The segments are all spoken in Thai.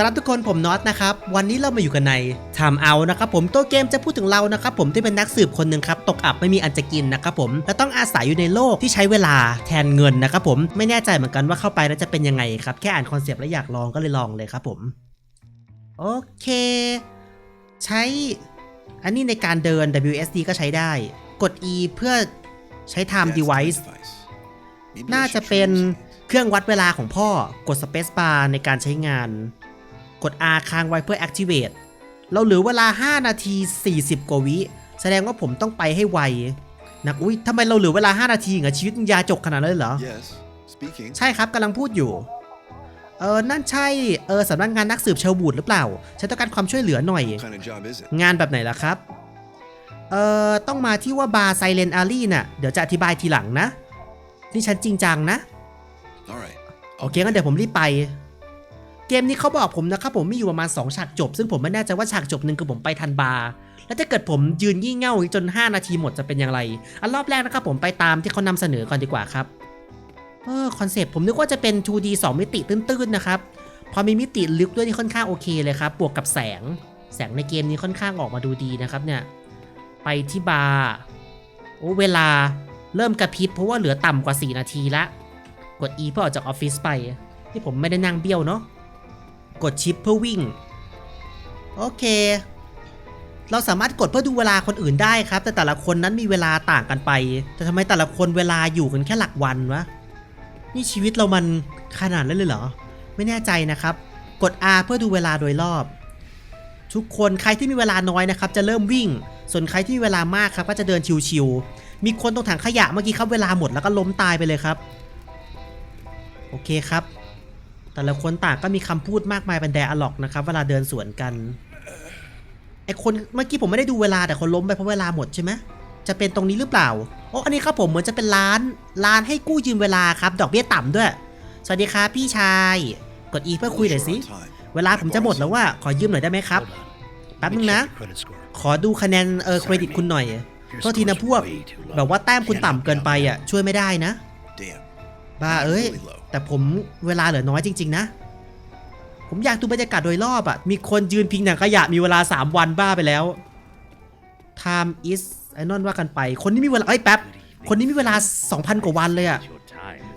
สำหรับทุกคนผมน็อตนะครับ วันนี้เรามาอยู่กันใน Time Out นะครับผมตัวเกมจะพูดถึงเรานะครับผมที่เป็นนักสืบคนหนึ่งครับตกอับไม่มีอันจะกินนะครับผมและต้องอาศัยอยู่ในโลกที่ใช้เวลาแทนเงินนะครับผมไม่แน่ใจเหมือนกันว่าเข้าไปแล้วจะเป็นยังไงครับแค่อ่านคอนเซปต์แล้วอยากลองก็เลยลองเลยครับผมโอเค ใช้ อันนี้ในการเดิน WSD ก็ใช้ได้ กด E เพื่อใช้ Time Device น่าจะเป็นเครื่องวัดเวลาของพ่อกด Space Bar ในการใช้งาน กด R ค้างไว้เพื่อ Activate เราเหลือเวลา 5 นาที 40 กว่าวิ แสดงว่าผมต้องไปให้ไวนะอุ้ยทำไมเราเหลือเวลา 5 นาทีเหรอชีวิตมึงยาจกขนาดนั้นเลยเหรอ Yes, speaking. ใช่ครับกำลังพูดอยู่ เออนั่นใช่ เออสำนักงานนักสืบเชลบูดหรือเปล่า ฉันต้องการความช่วยเหลือหน่อย What kind of job is it? งานแบบไหนล่ะครับ เอ่อต้องมาที่ว่าบาร์ไซเลนอารีน่ะ เดี๋ยวจะอธิบายทีหลังนะ นี่ฉันจริงจังนะ All right. โอเคงั้นเดี๋ยวผมรีบไป เกมนี้เขาบอกผมนะครับผมมีอยู่ประมาณ 2 ฉากจบ ซึ่งผมไม่แน่ใจว่าฉากจบหนึ่งคือผมไปทันบาร์แล้วถ้าเกิดผมยืนยี่เง่าจน 5 นาทีหมดจะเป็นอย่างไร อันรอบแรกนะครับผมไปตามที่เขานำเสนอก่อนดีกว่าครับเออคอนเซปต์ผมนึกว่าจะเป็น 2D 2 มิติตื้นๆนะครับ พอมีมิติลึกด้วยนี่ค่อนข้างโอเคเลยครับ บวกกับแสง แสงในเกมนี้ค่อนข้างออกมาดูดีนะครับเนี่ย ไปที่บาร์ โอ้เวลาเริ่มกระพริบเพราะว่าเหลือต่ำกว่า 4 นาทีละ กด E เพื่อออกจากออฟฟิศไป ที่ผมไม่ได้นั่งเบี้ยวเนาะ กดชิปเพื่อวิ่ง โอเค เราสามารถกดเพื่อดูเวลาคนอื่นได้ครับ แต่แต่ละคนนั้นมีเวลาต่างกันไป แต่ทำไมแต่ละคนเวลาอยู่กันแค่หลักวันวะ นี่ชีวิตเรามันขนาดนั้นเลยเหรอ ไม่แน่ใจนะครับ กด R เพื่อดูเวลาโดยรอบ ทุกคนใครที่มีเวลาน้อยนะครับ จะเริ่มวิ่ง ส่วนใครที่มีเวลามากครับ ก็จะเดินชิวๆมีคนตรงถังขยะเมื่อกี้ครับเวลาหมดแล้วก็ล้มตายไปเลยครับ โอเคครับ แต่ละคนต่างก็มีคำพูดมากมายเป็นแดอะล็อกนะครับ เวลาเดินสวนกันไอคนเมื่อกี้ผมไม่ได้ดูเวลาแต่คนล้มไปเพราะเวลาหมดใช่ไหมจะเป็นตรงนี้หรือเปล่าโอ้อันนี้ครับผมเหมือนจะเป็นร้านร้านให้กู้ยืมเวลาครับ ดอกเบี้ยต่ำด้วย สวัสดีครับพี่ชาย กด E เพื่อคุยหน่อยสิ เวลาผมจะหมดแล้วว่าขอยืมหน่อยได้ไหมครับแป๊บนึงนะ ขอดูคะแนนเออเครดิตคุณหน่อยโทษทีนะพวก แบบว่าแต้มคุณต่ำเกินไปอะช่วยไม่ได้นะ บ้าเอ้ย แต่ผมเวลาเหลือน้อยจริง ๆ นะ ผมอยากดูบรรยากาศโดยรอบอะมีคนยืนพิงหนังขยะมีเวลา 3 วันบ้าไปแล้ว Time is ไอ้นอนว่ากันไป คนนี้มีเวลาเอ้ยแป๊บ คนนี้มีเวลา 2,000 กว่าวันเลยอะ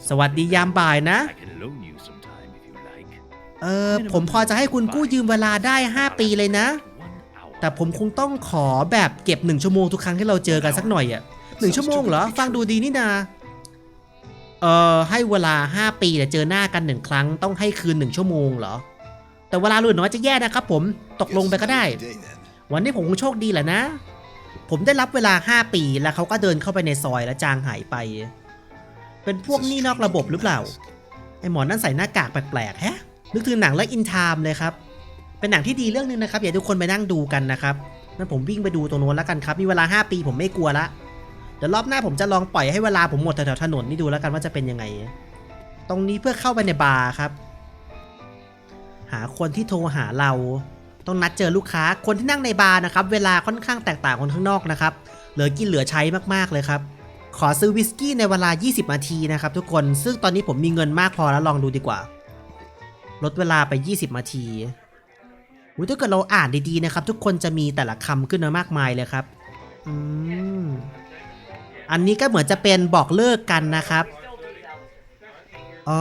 สวัสดียามบ่ายนะ เออผมพอจะให้คุณกู้ยืมเวลาได้ 5 ปีเลยนะ แต่ผมคงต้องขอแบบเก็บ 1 ชั่วโมงทุกครั้งที่เราเจอกันสักหน่อยอะหนึ่งชั่วโมงเหรอ ฟังดูดีนี่นา เอ่อให้เวลา 5 ปีแต่เจอหน้ากันหนึ่งครั้งต้องให้คืน1ชั่วโมงเหรอ แต่เวลาเหลือน้อยจะแย่นะครับผมตกลงไปก็ได้ วันนี้ผมคงโชคดีแหละนะ ผมได้รับเวลา 5 ปีแล้วเขาก็เดินเข้าไปในซอยแล้วจางหายไป เป็นพวกนี้นอกระบบหรือเปล่าไอหมอนั่นใส่หน้ากากแปลกๆแฮะนึกถึงหนังเรื่องอินทามเลยครับเป็นหนังที่ดีเรื่องนึงนะครับอย่าทุกคนไปนั่งดูกันนะครับงั้นผมวิ่งไปดูตรงโน้นแล้วกันครับมีเวลา 5 ปีผมไม่กลัวละ ดี๋ยวรอบหน้าผมจะลองปล่อยให้เวลาผมหมดแถวๆถนนนี่ดูแล้วกันว่าจะเป็นยังไง ตรงนี้เพื่อเข้าไปในบาร์ครับ หาคนที่โทรหาเรา ต้องนัดเจอลูกค้า คนที่นั่งในบาร์นะครับ เวลาค่อนข้างแตกต่างคนข้างนอกนะครับ เหลือกินเหลือใช้มากๆเลยครับ ขอซื้อวิสกี้ในเวลา 20 นาทีนะครับทุกคน ซึ่งตอนนี้ผมมีเงินมากพอแล้วลองดูดีกว่า ลดเวลาไป 20 นาทีถ้าเกิดเราอ่านดีๆนะครับ ทุกคนจะมีแต่ละคำขึ้นมามากมายเลยครับ อืม อันนี้ก็เหมือนจะเป็นบอกเลิกกันนะครับ อ๋อ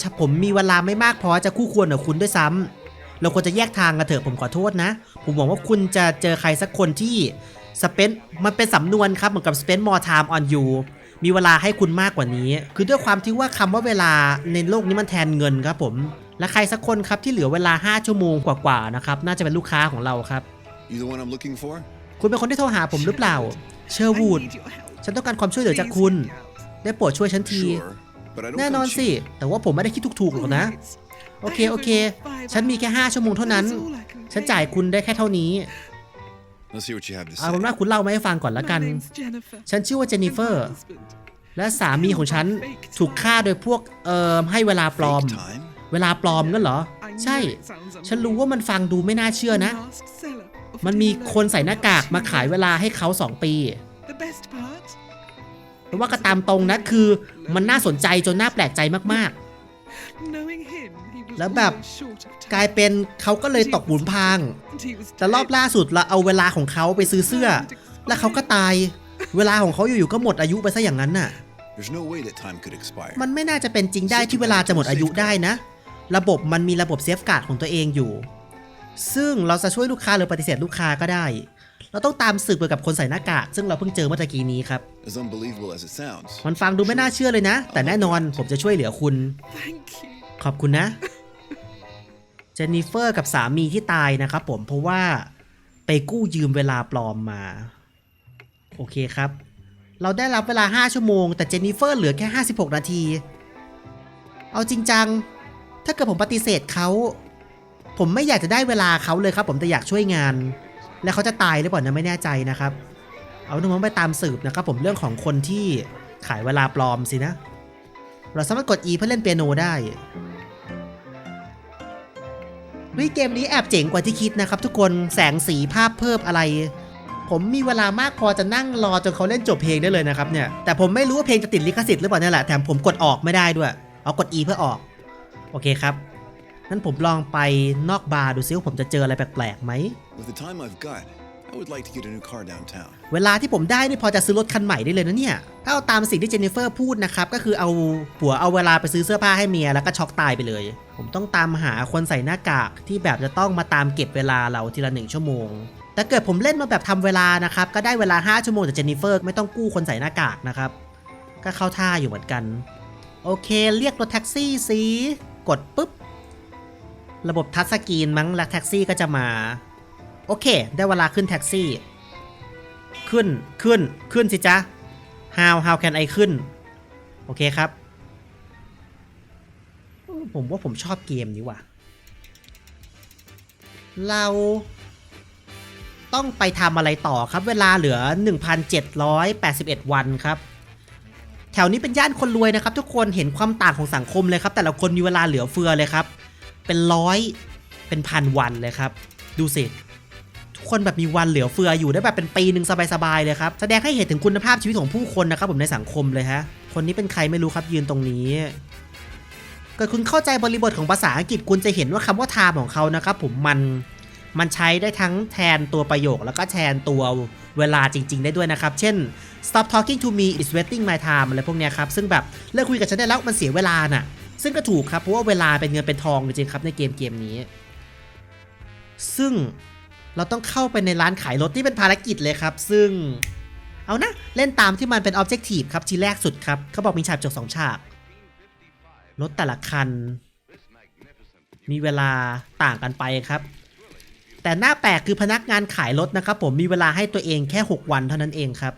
ชะผมมีเวลาไม่มากพอจะคู่ควรกับคุณด้วยซ้ำเราควรจะแยกทางกันเถอะผมขอโทษนะ ผมหวังว่าคุณจะเจอใครสักคนที่ spend มันเป็นสำนวนครับเหมือนกับ spend more time on you มีเวลาให้คุณมากกว่านี้ คือด้วยความที่ว่าคำว่าเวลาในโลกนี้มันแทนเงินครับผม และใครสักคนครับที่เหลือเวลา 5 ชั่วโมงกว่าๆนะครับ น่าจะเป็นลูกค้าของเราครับ You the one I'm looking for? คุณเป็นคนที่โทรหาผมหรือเปล่า เชอร์วูด ฉันต้องการความช่วยเหลือจากคุณ ได้โปรดช่วยฉันที Sure. But I don't แน่นอน come สิ cheap. แต่ว่าผมไม่ได้คิดถูกๆหรอกนะ โอเคโอเค ฉันมีแค่ 5 ชั่วโมงเท่านั้น ฉันจ่ายคุณได้แค่เท่านี้ Let's see what you have to เอา say. เป็นว่าคุณเล่ามาให้ฟังก่อนละกัน ฉันชื่อว่าเจนนิเฟอร์ และสามีของฉันถูกฆ่าโดยพวกเอ่อให้เวลาปลอม Fake time? เวลาปลอมงั้นเหรอ ใช่ ฉันรู้ว่ามันฟังดูไม่น่าเชื่อนะ มันมีคนใส่หน้ากากมาขายเวลาให้เขา2ปี แต่ว่าก็ตามตรงนะคือมันน่าสนใจจนน่าแปลกใจมากแล้วแบบกลายเป็นเขาก็เลยตกหลุมพรางแต่รอบล่าสุดเราเอาเวลาของเขาไปซื้อเสื้อ แล้วเขาก็ตาย เวลาของเขาอยู่ๆก็หมดอายุไปซะอย่างนั้นน่ะ There's no way that time could expire. มันไม่น่าจะเป็นจริงได้ที่เวลาจะหมดอายุได้นะ ระบบมันมีระบบเซฟการ์ดของตัวเองอยู่ ซึ่งเราจะช่วยลูกค้าหรือปฏิเสธลูกค้าก็ได้ เราต้องตามสืบเกี่ยวกับคนใส่หน้ากาก ซึ่งเราเพิ่งเจอเมื่อตะกี้นี้ครับ As unbelievable as it sounds. มันฟังดูไม่น่าเชื่อเลยนะ แต่แน่นอนผมจะช่วยเหลือคุณขอบคุณนะ เจนนิเฟอร์กับสามีที่ตายนะครับผมเพราะว่าไปกู้ยืมเวลาปลอมมา โอเคครับ เราได้รับเวลา 5 ชั่วโมง แต่เจนนิเฟอร์เหลือแค่ 56 นาที เอาจริงจัง ถ้าเกิดผมปฏิเสธเขา ผมไม่อยากจะได้เวลาเขาเลยครับ ผมแต่อยากช่วยงาน แล้วเขาจะตายหรือเปล่านะไม่แน่ใจนะครับ เอาหนึ่งผมไปตามสืบนะครับผมเรื่องของคนที่ขายเวลาปลอมสินะ เราสามารถกด E เพื่อเล่นเปียโนได้วิเกมนี้แอบเจ๋งกว่าที่คิดนะครับ ทุกคนแสงสีภาพเพิ่มอะไร ผมมีเวลามากพอจะนั่งรอจนเขาเล่นจบเพลงได้เลยนะครับเนี่ยแต่ผมไม่รู้ว่าเพลงจะติดลิขสิทธิ์หรือเปล่านี่แหละแถมผมกดออกไม่ได้ด้วย เอากด E เพื่อออก โอเคครับงั้นผมลองไปนอกบาร์ดูซิว่าผมจะเจออะไรแปลกๆไหม With the time I've got, I would like to get a new car downtown. เวลาที่ผมได้นี่พอจะซื้อรถคันใหม่ได้เลยนะเนี่ย ถ้าเอาตามสิ่งที่เจนนิเฟอร์พูดนะครับ ก็คือเอาผัวเอาเวลาไปซื้อเสื้อผ้าให้เมียแล้วก็ช็อกตายไปเลย ผมต้องตามหาคนใส่หน้ากากที่แบบจะต้องมาตามเก็บเวลาเราทีละหนึ่งชั่วโมง แต่เกิดผมเล่นมาแบบทำเวลานะครับ ก็ได้เวลา 5 ชั่วโมงจากเจนนิเฟอร์ไม่ต้องกู้คนใส่หน้ากากนะครับ ก็เข้าท่าอยู่เหมือนกัน โอเค เรียกรถแท็กซี่สิกดปุ๊บ ระบบทัชสกรีนมั้งแล้วแท็กซี่ก็จะมา โอเค ได้เวลาขึ้นแท็กซี่ ขึ้นขึ้นขึ้นสิจ๊ะ how how can I ขึ้น โอเคครับ ผมว่าผมชอบเกมนี้ว่ะ เราต้องไปทำอะไรต่อครับเวลาเหลือ 1,781 วันครับ แถวนี้เป็นย่านคนรวยนะครับ ทุกคนเห็นความต่างของสังคมเลยครับ แต่ละคนมีเวลาเหลือเฟือเลยครับ เป็นร้อยเป็นพันวันเลยครับ ดูสิ คนแบบมีวันเหลือเฟืออยู่ได้แบบเป็นปีหนึ่งสบายๆเลยครับ แสดงให้เห็นถึงคุณภาพชีวิตของผู้คนนะครับผมในสังคมเลยฮะ คนนี้เป็นใครไม่รู้ครับยืนตรงนี้เกิดคุณเข้าใจบริบทของภาษาอังกฤษคุณจะเห็นว่าคำว่า time ของเขานะครับผมมันมันใช้ได้ทั้งแทนตัวประโยคแล้วก็แทนตัวเวลาจริง ๆ ได้ด้วยนะครับ เช่น stop talking to me it's wasting my time อะไรพวกเนี้ยครับ ซึ่งแบบเลิกคุยกับฉันได้แล้วมันเสียเวลาน่ะ ซึ่งก็ถูกครับ เพราะว่าเวลาเป็นเงินเป็นทองจริงๆครับในเกมเกมนี้ ซึ่ง เราต้องเข้าไปในร้านขายรถที่เป็นภารกิจเลยครับ ซึ่ง เอานะ เล่นตามที่มันเป็น Objective ครับทีแรกสุดครับ เขาบอกมีฉากจบสองฉาก รถแต่ละคัน มีเวลาต่างกันไปครับ แต่หน้าแปลกคือพนักงานขายรถนะครับ ผมมีเวลาให้ตัวเองแค่ 6 วันเท่านั้นเองครับ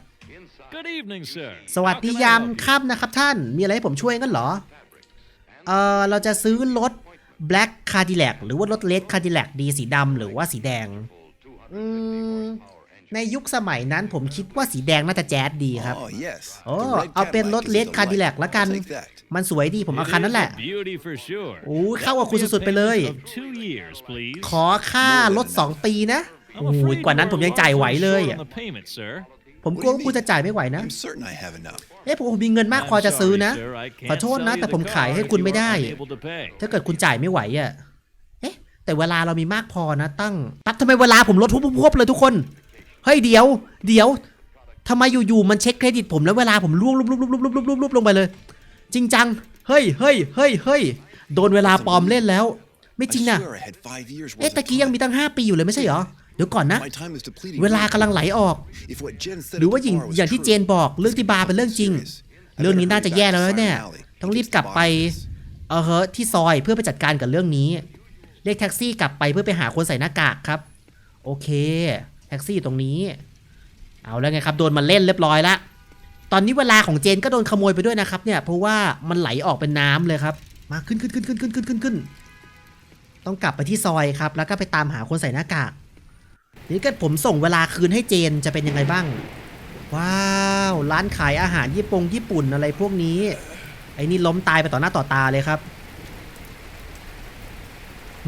Good evening, sir. สวัสดี How can I ยาม help you? ค่ำนะครับท่าน มีอะไรให้ผมช่วยกันเหรอ เออเราจะซื้อรถ Black Cadillac หรือว่ารถ Red Cadillac ดีสีดำหรือว่าสีแดง อืมในยุคสมัยนั้นผมคิดว่าสีแดงน่าจะแจ๊ดดีครับ Oh, yes. โอ้ The red เอาเป็นรถ Cadillac is Red a delight. Cadillac ละกัน I'll take that. มันสวยดีผมเอา It คันนั้น is แหละ a beauty for sure. โอ้ยเข้ากับ That คุณ will be สุดๆไปเลย a payment of two years, please. ขอค่ารถ 2 ปีนะ โอ้ยกว่านั้นผมยังจ่ายไหวเลย Short อะ on the payment, sir. ผมกลัวว่าคุณจะจ่ายไม่ไหวนะ I'm certain I have enough. เอ๊ะผมมีเงินมากพอจะซื้อนะ I'm sorry, sir, I can't ขอโทษนะ sell you แต่ the ผมขาย car ให้ if คุณ you ไม่ are ได้ unable to pay. ถ้าเกิดคุณจ่ายไม่ไหวอะเอ๊ะ แต่เวลาเรามีมากพอนะตั้งปั๊บทำไมเวลาผมลดพุบๆเลยทุกคน เฮ้ยเดี๋ยว เดี๋ยวทำไมอยู่ๆมันเช็คเครดิตผมแล้วเวลาผมล่วงลุบลุบลุบลุบลุบลุบลุบลุบลงไปเลย จริงจัง เฮ้ยเฮ้ยเฮ้ยเฮ้ยโดนเวลาปลอมเล่นแล้ว ไม่จริงนะเอ๊ะตะกี้ยังมีตั้ง 5 ปีอยู่เลยไม่ใช่เหรอเดี๋ยวก่อนนะ เวลากำลังไหลออก หรือว่าอย่างอย่างที่เจนบอกเรื่องที่บาร์เป็นเรื่องจริง เรื่องนี้น่าจะแย่แล้ว Siren แน่ Alley ต้องรีบกลับไปเออเฮ้ที่ซอยเพื่อไปจัดการกับเรื่องนี้ เรียกแท็กซี่กลับไปเพื่อไปหาคนใส่หน้ากากครับ โอเค แท็กซี่ตรงนี้ เอาแล้วไงครับ โดนมาเล่นเรียบร้อยละตอนนี้เวลาของเจนก็โดนขโมยไปด้วยนะครับเนี่ย เพราะว่ามันไหลออกเป็นน้ำเลยครับ มาขึ้นขึ้นขึ้นขึ้นขึ้นขึ้นขึ้นขึ้น ต้องกลับไปที่ซอยครับ แล้วก็ไปตามหาคนใส่หน้ากาก นี่ก็ผมส่งเวลาคืนให้เจนจะเป็นยังไงบ้าง ว้าว ร้านขายอาหารญี่ปุ่งญี่ปุ่นอะไรพวกนี้ ไอ้นี่ล้มตายไปต่อหน้าต่อตาเลยครับ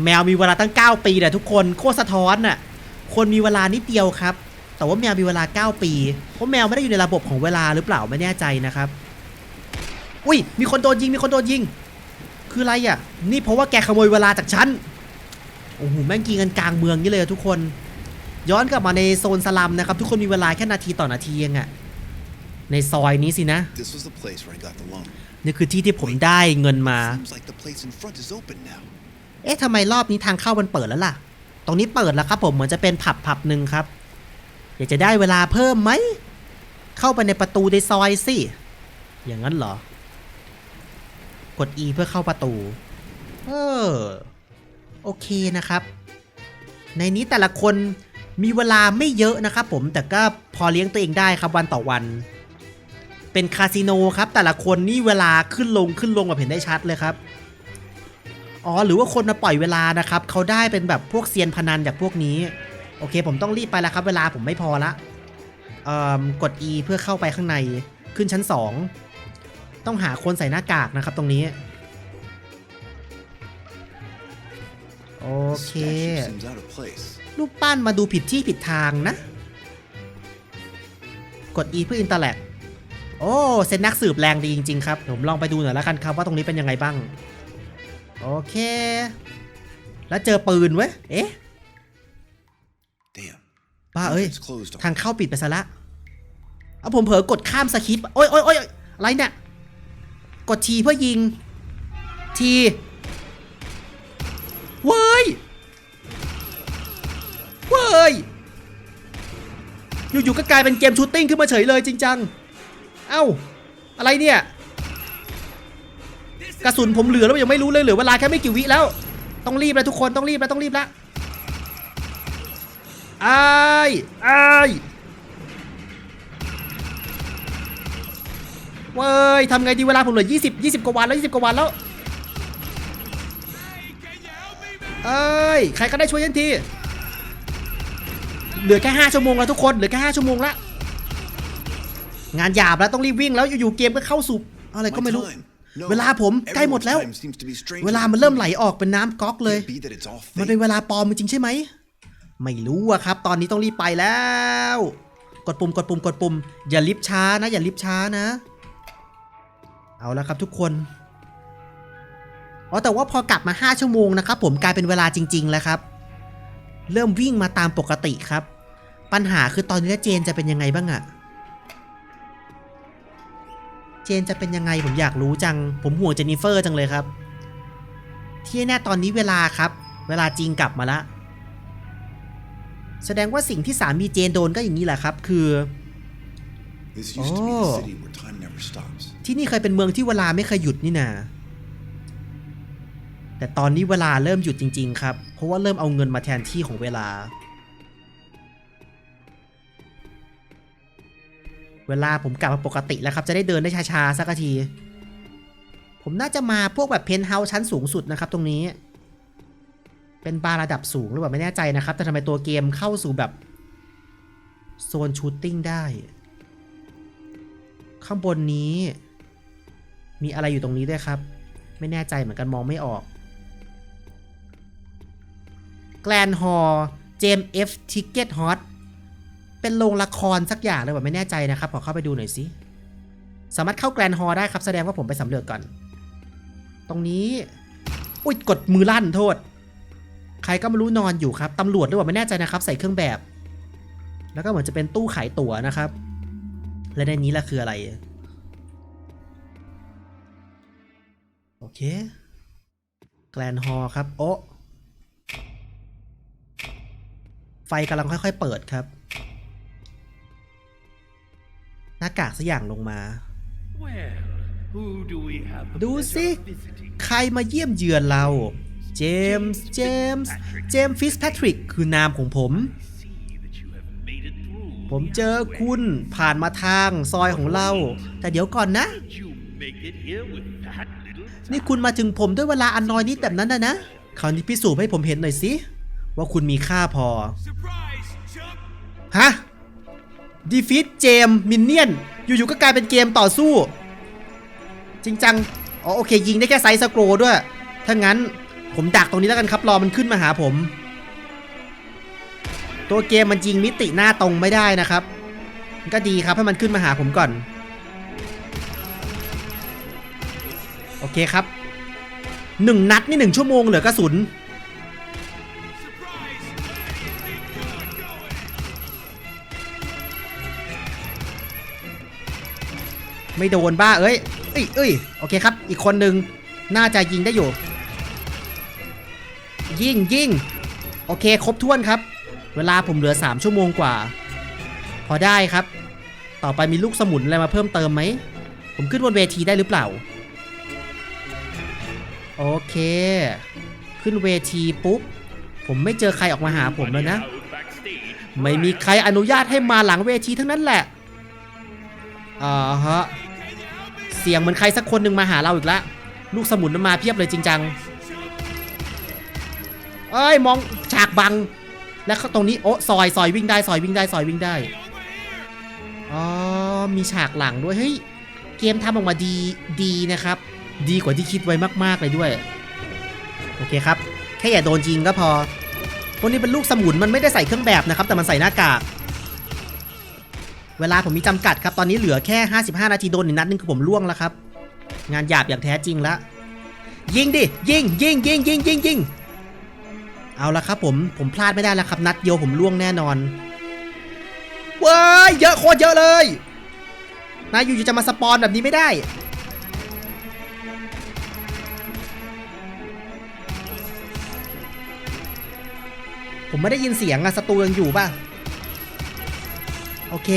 แมวมีเวลาตั้ง 9 ปีเนี่ยทุกคนโคตรสะท้อนน่ะคนมีเวลานิดเดียวครับ แต่ว่าแมวมีเวลา 9 ปี เพราะแมวไม่ได้อยู่ในระบบของเวลาหรือเปล่าไม่แน่ใจนะครับ อุ้ยมีคนโดนยิงมีคนโดนยิงคคืออะไรอะ นี่เพราะว่าแกขโมยเวลาจากฉันโอ้โหแม่งกินกันกลางเมืองนี่เลยอะทุกคน ย้อนกลับมาในโซนสลัมนะครับ ทุกคนมีเวลาแค่นาทีต่อนาทีเองอะในซอยนี้สินะ This was the place where I got the loan. นี่คือที่ที่ผมได้เงินมา เอ๊ะทำไมรอบนี้ทางเข้ามันเปิดแล้วล่ะ ตรงนี้เปิดแล้วครับผมเหมือนจะเป็นผับผับหนึ่งครับ อยากจะได้เวลาเพิ่มไหม เข้าไปในประตูในซอยสิ อย่างนั้นเหรอ กด E เพื่อเข้าประตู เออ โอเคนะครับ ในนี้แต่ละคนมีเวลาไม่เยอะนะครับผมแต่ก็พอเลี้ยงตัวเองได้ครับวันต่อวัน เป็นคาสิโนครับแต่ละคนนี่เวลาขึ้นลงขึ้นลงแบบเห็นได้ชัดเลยครับ อ๋อ หรือว่าคนมาปล่อยเวลานะครับเขาได้เป็นแบบพวกเซียนพนันจากพวกนี้ โอเค ผมต้องรีบไปแล้วครับ เวลาผมไม่พอละเอ่อกด E เพื่อเข้าไปข้างในขึ้นชั้น 2 ต้องหาคนใส่หน้ากากนะครับตรงนี้ โอเค รูปปั้นมาดูผิดที่ผิดทางนะ กด E เพื่ออินเตอร์แลกโอ้ เซนนักสืบแรงดีจริง ๆ ครับ ผมลองไปดูหน่อยแล้วกันครับว่าตรงนี้เป็นยังไงบ้าง โอเค แล้วเจอปืนเว้ย เอ๊ะ Damn. บ้าเอ้ย Entrance closed off. ทางเข้าปิดไปซะละ เอาผมเผลอกดข้ามสคริปต์โอ้ยโอ้ยโอ้ยอะไรเนี่ย กดทีเพื่อยิง ทีเว้ยเว้ย อยู่ๆก็กลายเป็นเกมชูตติ้งขึ้นมาเฉยเลยจริงจัง เอ้า อะไรเนี่ย กระสุนผมเหลือแล้วยังไม่รู้เลยเหลือเวลาแค่ไม่กี่วิแล้ว ต้องรีบแล้วทุกคนต้องรีบแล้วต้องรีบแล้วไอ้ายอ้เว้ยทำไงดีเวลาผมเหลือ 20 20 กว่าวันแล้ว 20 กว่าวันแล้วเอ้ย ใครก็ได้ช่วยยันที เหลือแค่ 5 ชั่วโมงแล้วทุกคน เหลือแค่ 5 ชั่วโมงละ งานหยาบแล้วต้องรีบวิ่งแล้วอยู่ๆเกมก็เข้าสู่อะไรก็ไม่รู้ เวลาผมใกล้หมด everyone's แล้ว time seems to be strange เวลา and มันเริ่มไหลออกเป็นน้ำก๊อกเลย Could it be that it's all มันเป็น fake? เวลาปลอมจริงๆใช่ไหม ไม่รู้อะครับ ตอนนี้ต้องรีบไปแล้ว กดปุ่มกดปุ่มกดปุ่ม อย่าลิฟช้านะ อย่าลิฟช้านะ เอาแล้วครับทุกคน อ๋อแต่ว่าพอกลับมา 5 ชั่วโมงนะครับผมกลายเป็นเวลาจริง ๆ แล้วครับ เริ่มวิ่งมาตามปกติครับ ปัญหาคือตอนนี้เจนจะเป็นยังไงบ้างอะ เจนจะเป็นยังไงผมอยากรู้จัง ผมห่วงเจนนิเฟอร์จังเลยครับ ที่แน่ตอนนี้เวลาครับ เวลาจริงกลับมาละแสดงว่าสิ่งที่สามีเจนโดนก็อย่างนี้แหละครับ คือ This used to be Oh. a city where time never stops. ที่นี่เคยเป็นเมืองที่เวลาไม่เคยหยุดนี่นาแต่ตอนนี้เวลาเริ่มหยุดจริง ๆ ครับ เพราะว่าเริ่มเอาเงินมาแทนที่ของเวลา เวลาผมกลับมาปกติแล้วครับ จะได้เดินได้ช้าๆสักที ผมน่าจะมาพวกแบบเพนท์เฮาส์ชั้นสูงสุดนะครับตรงนี้ เป็นบาร์ระดับสูงหรือเปล่าไม่แน่ใจนะครับ แต่ทำไมตัวเกมเข้าสู่แบบ โซนชูตติ้งได้ ข้างบนนี้ มีอะไรอยู่ตรงนี้ด้วยครับ ไม่แน่ใจเหมือนกันมองไม่ออกแกลนฮอร์เจมเอฟทิกเก็ตฮอต เป็นโรงละครสักอย่างเลยว่าไม่แน่ใจนะครับ ขอเข้าไปดูหน่อยสิ สามารถเข้าแกลนฮอร์ได้ครับ แสดงว่าผมไปสำรวจก่อน ตรงนี้ อุ้ยกดมือลั่นโทษ ใครก็ไม่รู้นอนอยู่ครับ ตำรวจหรือเปล่าไม่แน่ใจนะครับ ใส่เครื่องแบบ แล้วก็เหมือนจะเป็นตู้ขายตั๋วนะครับ และในนี้ล่ะคืออะไร โอเค แกลนฮอลครับ โอะไฟกำลังค่อย ๆ เปิดครับ หน้ากากสักอย่างลงมา Well, who do we have the ดูสิ pleasure of visiting? ใครมาเยี่ยมเยือนเรา เจมส์ เจมส์ เจมส์ฟิสแพทริก คือนามของผม See that you have made it through. ผมเจอคุณผ่านมาทางซอยของเรา แต่เดี๋ยวก่อนนะ Did you make it here with that little นี่คุณมาถึงผมด้วยเวลาอันน้อยนิดแบบนั้นนะนะ คราวนี้พิสูจน์ให้ผมเห็นหน่อยสิ ว่าคุณมีค่าพอ surprise, chump? ฮะ ดีฟิตเจมมินเนี่ยน อยู่ๆก็กลายเป็นเกมต่อสู้ จริงจัง อ๋อโอเค ยิงได้แค่ไซส์สโกรด้วย ถ้างั้นผมดักตรงนี้แล้วกันครับ รอมันขึ้นมาหาผม ตัวเกมมันยิงมิติหน้าตรงไม่ได้นะครับ ก็ดีครับให้มันขึ้นมาหาผมก่อน โอเคครับหนึ่งนัดนี่หนึ่งชั่วโมงเหลือกระสุน ไม่โดนบ้าเอ้ยเอ้ยเอ้ยโอเคครับ อีกคนหนึ่งน่าจะยิงได้อยู่ ยิงยิงโอเคครบถ้วนครับ เวลาผมเหลือ 3 ชั่วโมงกว่า พอได้ครับ ต่อไปมีลูกสมุนอะไรมาเพิ่มเติมไหม ผมขึ้นบนเวทีได้หรือเปล่า โอเค ขึ้นเวทีปุ๊บ ผมไม่เจอใครออกมาหาผมแล้วนะ ไม่มีใครอนุญาตให้มาหลังเวทีทั้งนั้นแหละอ่าฮะ สียงเหมือนใครสักคนหนึ่งมาหาเราอีกแล้วลูกสมุนมาเพียบเลยจริงจังเอ้ยมองฉากบัง แล้วตรงนี้โอ้ซอยซอยวิ่งได้ซอยวิ่งได้ซอยวิ่งได้อ๋อมีฉากหลังด้วยเฮ้ยเกมทำออกมาดีดีนะครับ ดีกว่าที่คิดไว้มากๆเลยด้วย โอเคครับ แค่อย่าโดนยิงก็พอพวกนี้เป็นลูกสมุนมันไม่ได้ใส่เครื่องแบบนะครับ แต่มันใส่หน้ากาก เวลาผมมีจำกัดครับ ตอนนี้เหลือแค่ 55 นาทีโดนอีกนัดนึงคือผมล่วงแล้วครับ งานหยาบอย่างแท้จริงละยิงดิ ยิงยิงยิงยิงยิงยิงเอาละครับผม ผมพลาดไม่ได้แล้วครับ นัดเดียวผมล่วงแน่นอนว้ายเยอะโคตรเยอะเลยนายอยู่จะมาสปอนแบบนี้ไม่ได้ ผมไม่ได้ยินเสียงอะศัตรูยังอยู่ป่ะ โอเค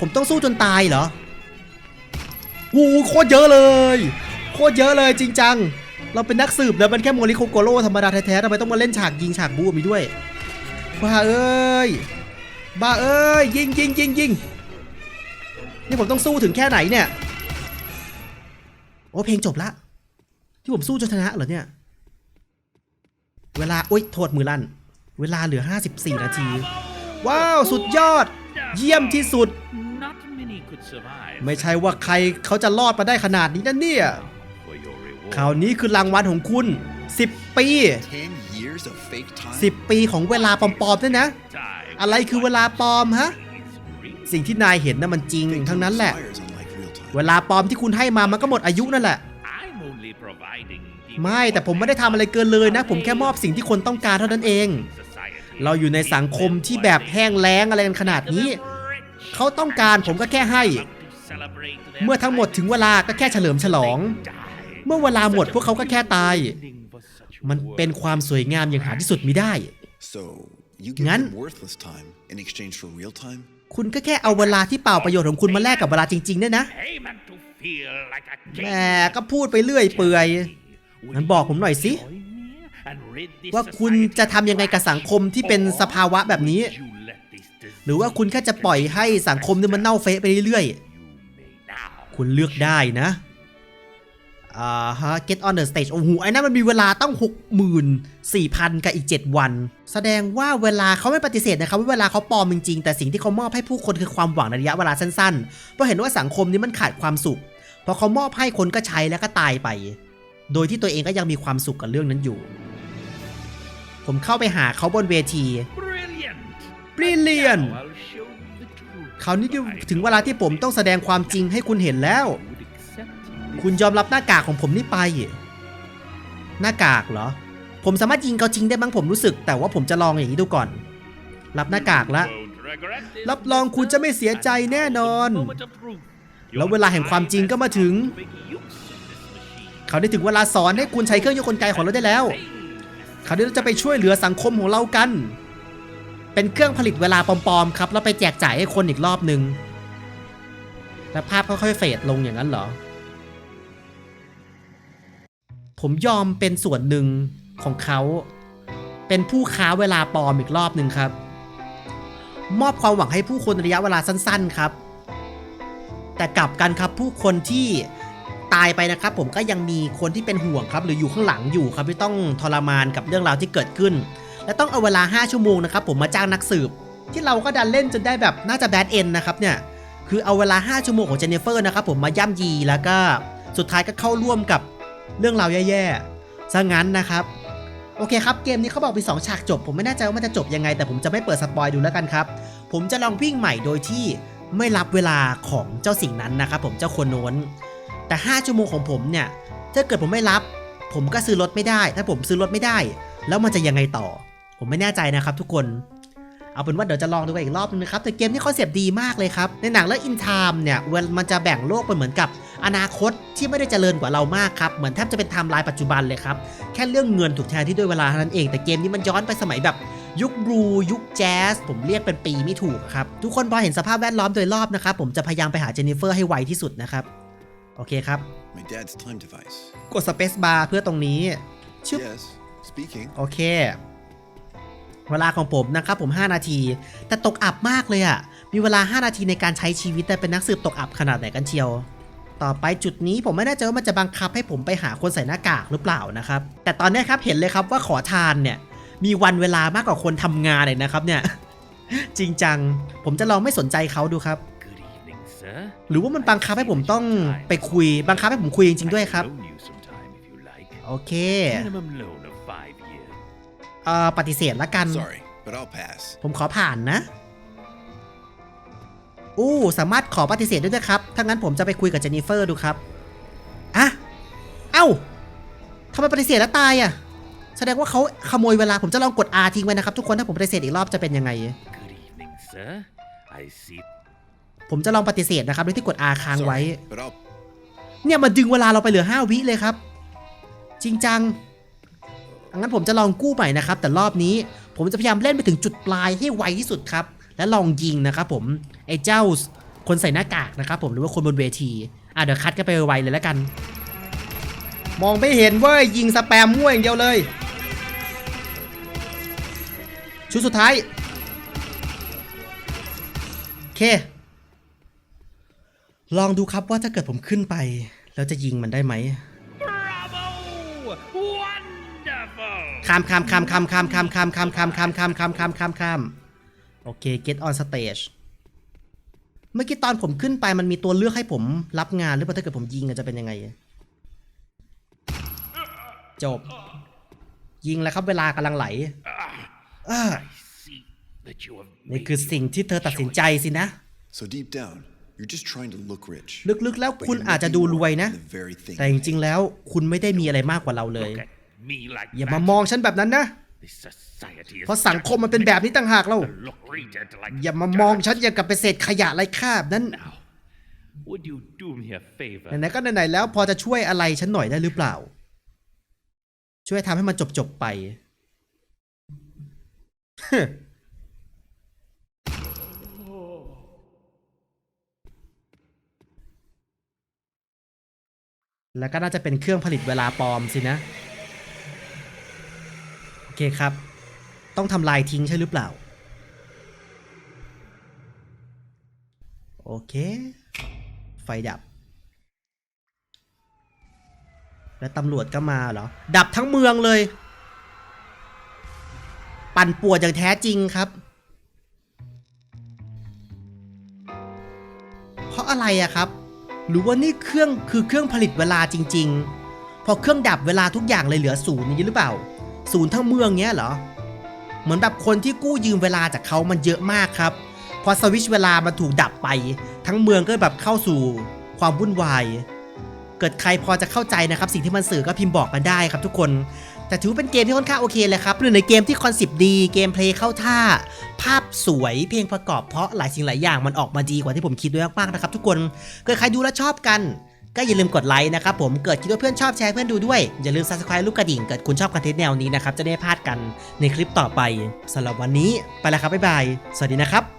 ผมต้องสู้จนตายเหรอโอ้โหโคตรเยอะเลย โคตรเยอะเลยจริงจัง เราเป็นนักสืบนะมันแค่โมริโคโกโร่ธรรมดาแท้ๆทำไมต้องมาเล่นฉากยิงฉากบูมีด้วยบ้าเอ้ยบ้าเอ้ยยิงยิงยิงยิงนี่ผมต้องสู้ถึงแค่ไหนเนี่ย โอ้เพลงจบละ ที่ผมสู้จนชนะเหรอเนี่ย เวลาโอุ้ยโทษมือลั่น เวลาเหลือ 54 นาที ว้าว สุดยอด เยี่ยมที่สุด ไม่ใช่ว่าใครเขาจะรอดมาได้ขนาดนี้นะเนี่ย For your reward. คราวนี้คือรางวัลของคุณ 10 ปี 10 years of fake time? 10ปีของเวลาปลอมๆด้วยนะ Time อะไรคือเวลาปลอมฮะ is real. สิ่งที่นายเห็นน่ะมันจริง Fake ทั้ง time นั้นแหละ expires unlike real time. เวลาปลอมที่คุณให้มามันก็หมดอายุนั่นแหละ I'm only providing the ไม่แต่ผมไม่ได้ทำอะไรเกินเลยนะ ผมแค่มอบสิ่งที่คนต้องการเท่านั้นเอง society. เราอยู่ในสังคมที่แบบแห้งแล้งอะไรกันขนาดนี้ เขาต้องการผมก็แค่ให้ เมื่อทั้งหมดถึงเวลาก็แค่เฉลิมฉลอง เมื่อเวลาหมดพวกเขาก็แค่ตาย มันเป็นความสวยงามอย่างหาที่สุดมิได้ So, you give Ngan- them worthless time in exchange for real time? คุณก็แค่เอาเวลาที่เปล่าประโยชน์ของคุณมาแลกกับเวลาจริงๆเนี่ยนะ Payment to feel like a แหม king. ก็พูดไปเรื่อยเปื่อยงั้นบอกผมหน่อยสิ And rid this ว่าคุณ society จะทำยังไงกับสังคมที่เป็นสภาวะแบบนี้ หรือว่าคุณแค่จะปล่อยให้สังคมนี่มันเน่าเฟะไปเรื่อยๆ คุณเลือกได้นะอ่าฮะ get on the stage โอ้โหไอ้นั่นมันมีเวลาตั้ง 64,000 กับอีก 7 วัน แสดงว่าเวลาเขาไม่ปฏิเสธนะครับว่าเวลาเขาปลอมจริงๆ แต่สิ่งที่เขามอบให้ผู้คนคือความหวังในระยะเวลาสั้นๆ เพราะเห็นว่าสังคมนี้มันขาดความสุข พอเขามอบให้คนก็ใช้แล้วก็ตายไป โดยที่ตัวเองก็ยังมีความสุขกับเรื่องนั้นอยู่ ผมเข้าไปหาเขาบนเวที Brilliant Now I'll show you the truth. คราวนี้ถึงเวลาที่ผมต้องแสดงความจริงให้คุณเห็นแล้ว คุณยอมรับหน้ากากของผมนี่ไป หน้ากากเหรอ ผมสามารถยิงเขาจริงได้บ้างผมรู้สึก แต่ว่าผมจะลองอย่างนี้ดูก่อน รับหน้ากากละ รับรองคุณจะไม่เสียใจแน่นอน แล้วเวลาแห่งความจริงก็มาถึง เขาได้ถึงเวลาสอนให้คุณใช้เครื่องยนต์กลไกของเราได้แล้ว เขาได้จะไปช่วยเหลือสังคมของเรากัน เป็นเครื่องผลิตเวลาปลอมๆครับแล้วไปแจกจ่ายให้คนอีกรอบหนึ่งแล้วภาพค่อยๆเฟดลงอย่างนั้นเหรอ ผมยอมเป็นส่วนหนึ่งของเขา เป็นผู้ค้าเวลาปลอมอีกรอบหนึ่งครับ มอบความหวังให้ผู้คนระยะเวลาสั้น ๆครับ แต่กลับกันครับผู้คนที่ตายไปนะครับ ผมก็ยังมีคนที่เป็นห่วงครับ หรืออยู่ข้างหลังอยู่ครับที่ต้องทรมานกับเรื่องราวที่เกิดขึ้น และต้องเอาเวลา 5 ชั่วโมงนะครับผมมาจ้างนักสืบ ที่เราก็ดันเล่นจนได้แบบน่าจะแบดเอนนะครับเนี่ยคือเอาเวลา 5 ชั่วโมงของเจเนฟเฟอร์นะครับผมมาย่ำยีแล้วก็สุดท้ายก็เข้าร่วมกับเรื่องราวแย่ๆซะงั้นนะครับ โอเคครับเกมนี้เขาบอกมี 2 ฉากจบ ผมไม่แน่ใจว่ามันจะจบยังไง แต่ผมจะไม่เปิดสปอยดูแล้วกันครับ ผมจะลองวิ่งใหม่โดยที่ไม่รับเวลาของเจ้าสิ่งนั้นนะครับผมเจ้าคนโน้นแต่ 5 ชั่วโมงของผมเนี่ยถ้าเกิดผมไม่รับ ผมก็ซื้อรถไม่ได้ ถ้าผมซื้อรถไม่ได้ แล้วมันจะยังไงต่อ ผมไม่แน่ใจนะครับทุกคนเอาเป็นว่าเดี๋ยวจะลองดูกันอีกรอบนึงนะครับแต่เกมนี้คอนเซปต์ดีมากเลยครับ ในหนังเรื่องอินไทม์เนี่ยเวลมันจะแบ่งโลกเป็นเหมือนกับอนาคตที่ไม่ได้เจริญกว่าเรามากครับ เหมือนแทบจะเป็นไทม์ไลน์ปัจจุบันเลยครับ แค่เรื่องเงินถูกแทนที่ด้วยเวลาเท่านั้นเอง แต่เกมนี้มันย้อนไปสมัยแบบ ยุคบลูยุคแจ๊สผมเรียกเป็นปีไม่ถูกครับ ทุกคนพอเห็นสภาพแวดล้อมโดยรอบนะครับผมจะพยายามไปหาเจนนิเฟอร์ให้ไวที่สุดนะครับโอเคครับ My dad's time device. กดสเปซบาร์เพื่อตรงนี้ชึบ Yes, speaking. โอเค เวลาของผมนะครับผม 5 นาที แต่ตกอับมากเลยอะ่ะ มีเวลา 5 นาทีในการใช้ชีวิตแต่เป็นนักสืบตกอับขนาดไหนกันเชียว ต่อไปจุดนี้ผมไม่แน่ใจว่ามันจะบังคับให้ผมไปหาคนใส่หน้ากากหรือเปล่านะครับ แต่ตอนนี้ครับเห็นเลยครับว่าขอทานเนี่ยมีวันเวลามากกว่าคนทำงานเลยนะครับเนี่ย จริงจัง ผมจะลองไม่สนใจเขาดูครับ Good evening, sir. หรือว่ามันบังคับให้ผมต้องไปคุยบังคับให้ผมคุยจริงๆด้วยครับ I can loan you some time if you like. โอเค เอ่อปฏิเสธละกัน Sorry, but I'll pass. ผมขอผ่านนะ อู้สามารถขอปฏิเสธด้วยนะครับ ถ้างั้นผมจะไปคุยกับเจนนิเฟอร์ดูครับอะเอ้าทำไมปฏิเสธแล้วตายอะแสดงว่าเขาขโมยเวลา ผมจะลองกด R ทิ้งไว้นะครับ ทุกคน ถ้าผมปฏิเสธอีกรอบจะเป็นยังไง Good evening, sir. I see ผมจะลองปฏิเสธนะครับโดยที่กด R ค้างไว้ Sorry, but I'll เนี่ยมันดึงเวลาเราไปเหลือ 5 วิเลยครับ จริงจัง งั้นผมจะลองกู้ใหม่นะครับ แต่รอบนี้ผมจะพยายามเล่นไปถึงจุดปลายให้ไวที่สุดครับ และลองยิงนะครับผมไอ้เจ้าคนใส่หน้ากากนะครับผมหรือว่าคนบนเวทีอะเดี๋ยวคัดกันไปไวๆเลยแล้วกัน มองไม่เห็นเว้ยยิงสแปมมั่วอย่างเดียวเลย ชุดสุดท้ายโอเค ลองดูครับว่าถ้าเกิดผมขึ้นไป แล้วจะยิงมันได้ไหม ข้ามข้ามข้ามข้ามข้ามข้ามข้ามข้ามข้ามข้ามข้ามข้ามข้ามข้ามข้ามโอเค get on stage เมื่อกี้ตอนผมขึ้นไปมันมีตัวเลือกให้ผมรับงานหรือเปล่าถ้าเกิดผมยิงจะเป็นยังไง จบ ยิงแล้วครับเวลากำลังไหลนี่คือสิ่งที่เธอตัดสินใจสินะ So deep down, you're just trying to look rich. ลึกๆแล้วคุณอาจจะดูรวยนะ แต่จริงๆแล้วคุณไม่ได้มีอะไรมากกว่าเราเลย Look at me like อย่า that. มามองฉันแบบนั้นนะ This society is เพราะสังคมมันเป็นแบบนี้ต่างหากเรา to look treated like อย่ามามองฉันอย่างกับเป็นเศษขยะไร้ค่าแบบนั้น Now, would you do me a favor? ไหนๆก็ไหนๆแล้วพอจะช่วยอะไรฉันหน่อยได้หรือเปล่า ช่วยทำให้มันจบๆไปแล้วก็น่าจะเป็นเครื่องผลิตเวลาปลอมสินะโอ เคครับ ต้องทำลายทิ้งใช่หรือเปล่า โอเค ไฟดับ แล้วตำรวจก็มาเหรอ ดับทั้งเมืองเลย ปั่นป่วนอย่างแท้จริงครับ เพราะอะไรอะครับ หรือว่านี่เครื่องคือเครื่องผลิตเวลาจริง ๆ พอเครื่องดับเวลาทุกอย่างเลยเหลือศูนย์อย่างนี้หรือเปล่า ศูนย์ทั้งเมืองเงี้ยเหรอ เหมือนแบบคนที่กู้ยืมเวลาจากเขามันเยอะมากครับ พอสวิชเวลามันถูกดับไป ทั้งเมืองก็แบบเข้าสู่ความวุ่นวาย เกิดใครพอจะเข้าใจนะครับ สิ่งที่มันสื่อก็พิมพ์บอกกันได้ครับทุกคน แต่ถือเป็นเกมที่ค่อนข้างโอเคเลยครับหนึ่งในเกมที่คอนเซปต์ดีเกมเพลย์เข้าท่า ภาพสวยเพลงประกอบเพราะหลายสิ่งหลายอย่างมันออกมาดีกว่าที่ผมคิดด้วยมากๆนะครับ ทุกคนเกิดใครดูแล้วชอบกัน ก็อย่าลืมกดไลค์นะครับผมเกิดคิดว่าเพื่อนชอบแชร์เพื่อนดูด้วย อย่าลืม subscribe ลูกกระดิ่งเกิดคุณชอบคอนเทนต์แนวนี้นะครับจะได้ไม่พลาดกันในคลิปต่อไปสำหรับวันนี้ไปแล้วครับบ๊ายบายสวัสดีนะครับ